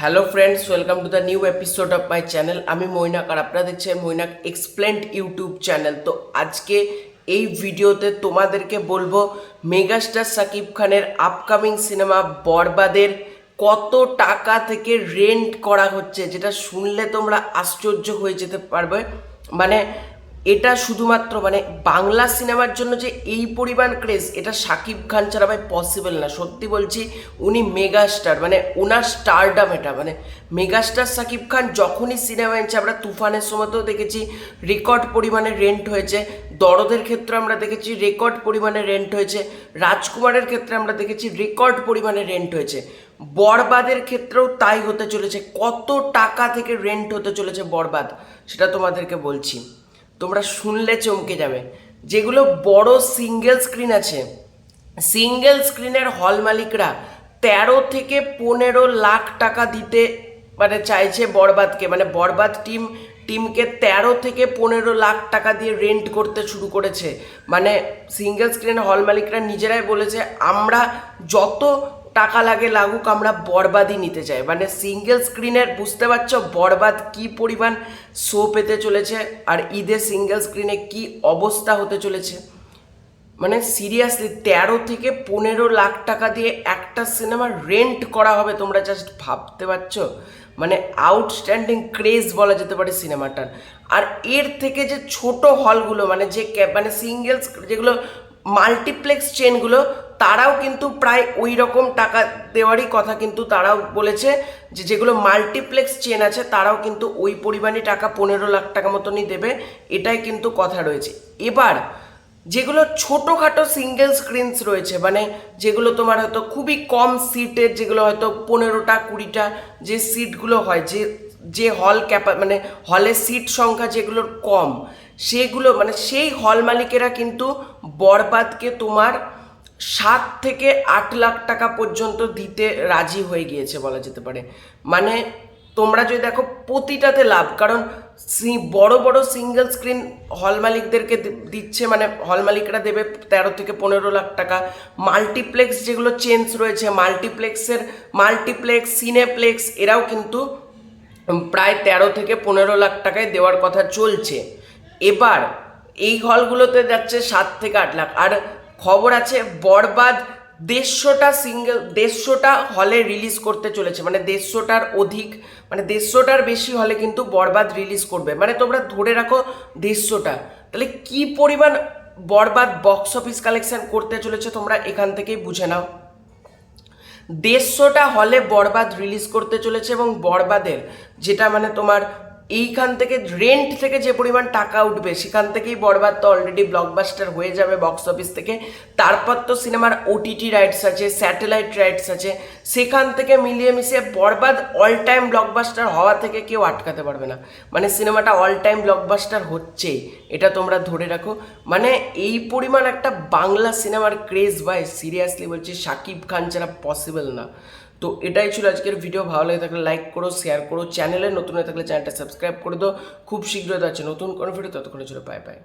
Hello friends welcome to the new episode of my channel আমি মৈনাক আর আপনারা দেখছেন Mainak explained YouTube channel তো আজকে এই ভিডিওতে তোমাদেরকে বলব মেগাস্টার সাকিব খানের আপকামিং সিনেমা বরবাদের কত টাকা থেকে রেন্ট করা হচ্ছে, যেটা শুনলে তোমরা আশ্চর্য হয়ে যেতে পারবে। মানে এটা শুধুমাত্র মানে বাংলা সিনেমার জন্য যে এই পরিমাণ ক্রেজ এটা শাকিব খান ছাড়া ভাই পসিবল না। সত্যি বলছি, উনি মেগাস্টার মানে ওনার স্টারডাম এটা। মানে মেগাস্টার শাকিব খান যখনই সিনেমা এনেছে, আমরা তুফানের সময়তেও দেখেছি রেকর্ড পরিমাণে রেন্ট হয়েছে। দরদের ক্ষেত্রে আমরা দেখেছি রেকর্ড পরিমাণে রেন্ট হয়েছে। রাজকুমারের ক্ষেত্রে আমরা দেখেছি রেকর্ড পরিমাণে রেন্ট হয়েছে। বরবাদের ক্ষেত্রেও তাই হতে চলেছে। কত টাকা থেকে রেন্ট হতে চলেছে বরবাদ, সেটা তোমাদেরকে বলছি। তোমরা শুনলে চমকে যাবে। যেগুলো বড় সিঙ্গেল স্ক্রিন আছে। সিঙ্গেল স্ক্রিনের হল মালিকরা তেরো থেকে পনেরো লাখ টাকা দিতে মানে চাইছে বরবাদকে। মানে বরবাদ টিম টিমকে তেরো থেকে পনেরো লাখ টাকা দিয়ে রেন্ট করতে শুরু করেছে। মানে সিঙ্গেল স্ক্রিন হল মালিকরা নিজেরাই বলেছে, আমরা যত টাকা লাগে লাগুক, আমরা বরবাদই নিতে চাই। মানে সিঙ্গেল স্ক্রিনের বুঝতে পারছ বরবাদ কি পরিমাণ শো পেতে চলেছে, আর ঈদের সিঙ্গেল স্ক্রিনে কি অবস্থা হতে চলেছে। মানে সিরিয়াসলি তেরো থেকে পনেরো লাখ টাকা দিয়ে একটা সিনেমা রেন্ট করা হবে তোমরা জাস্ট ভাবতে পারছ? মানে আউটস্ট্যান্ডিং ক্রেজ বলা যেতে পারে সিনেমাটার আর এর থেকে যে ছোট হলগুলো মানে যে মানে সিঙ্গেল যেগুলো মাল্টিপ্লেক্স চেনগুলো তারাও কিন্তু প্রায় ওই রকম টাকা দেওয়ারই কথা কিন্তু তারাও বলেছে যে যেগুলো মাল্টিপ্লেক্স চেন আছে, তারাও কিন্তু ওই পরিমাণে টাকা পনেরো লাখ টাকা মতনই দেবে, এটাই কিন্তু কথা রয়েছে। এবার, যেগুলো ছোটোখাটো সিঙ্গেল স্ক্রিনস রয়েছে মানে যেগুলো তোমার হয়তো খুবই কম সিটের যেগুলো হয়তো পনেরোটা, কুড়িটা যে সিটগুলো হয়, যে যে হল ক্যাপা মানে হলের সিট সংখ্যা যেগুলোর কম, সেগুলো মানে সেই হল মালিকেরা কিন্তু বরবাদকে তোমার সাত থেকে আট লাখ টাকা পর্যন্ত দিতে রাজি হয়ে গিয়েছে বলা যেতে পারে। মানে তোমরা যদি দেখো প্রতিটাতে লাভ, কারণ বড় বড় সিঙ্গেল স্ক্রিন হল মালিকদেরকে দিচ্ছে মানে হল মালিকরা দেবে তেরো থেকে পনেরো লাখ টাকা। মাল্টিপ্লেক্স যেগুলো চেঞ্জ রয়েছে মাল্টিপ্লেক্সের মাল্টিপ্লেক্স সিনেপ্লেক্স এরাও কিন্তু প্রায় তেরো থেকে পনেরো লাখ টাকায় দেওয়ার কথা চলছে। এবার এই হলগুলোতে যাচ্ছে সাত থেকে আট লাখ। আর খবর আছে, বরবাদ দেড়শোটা সিঙ্গেল দেড়শোটা হলে রিলিজ করতে চলেছে। মানে দেড়শোটার অধিক মানে দেড়শোটার বেশি হলে কিন্তু বরবাদ রিলিজ করবে। মানে তোমরা ধরে রাখো দেড়শোটা। তাহলে কি পরিমাণ বরবাদ বক্স অফিস কালেকশন করতে চলেছে তোমরা এখান থেকেই বুঝে নাও। দেড়শোটা হলে বরবাদ রিলিজ করতে চলেছে এবং বরবাদের, যেটা মানে তোমার এইখান থেকে রেন্ট থেকে যে পরিমাণ টাকা উঠবে, সেখান থেকেই বরবাদ তো অলরেডি ব্লকবাস্টার হয়ে যাবে বক্স অফিস থেকে। তারপর তো সিনেমার ওটিটি রাইটস আছে স্যাটেলাইট রাইটস আছে। সেখান থেকে মিলিয়ে মিশিয়ে বরবাদ অল টাইম ব্লকবাস্টার হওয়া থেকে কেউ আটকাতে পারবে না। মানে সিনেমাটা অল টাইম ব্লকবাস্টার হচ্ছেই এটা তোমরা ধরে রাখো। মানে এই পরিমাণ একটা বাংলা সিনেমার ক্রেজ ভাই সিরিয়াসলি বলছি শাকিব খান ছাড়া পসিবল না। তো এটাই ছিল আজকের ভিডিও ভালো লাগে থাকলে লাইক করো শেয়ার করো চ্যানেলে নতুন হয়ে থাকলে চ্যানেলটা সাবস্ক্রাইব করে দাও। খুব শীঘ্রই আছে নতুন কোনো ভিডিও ততক্ষণে ছিল বাই পাই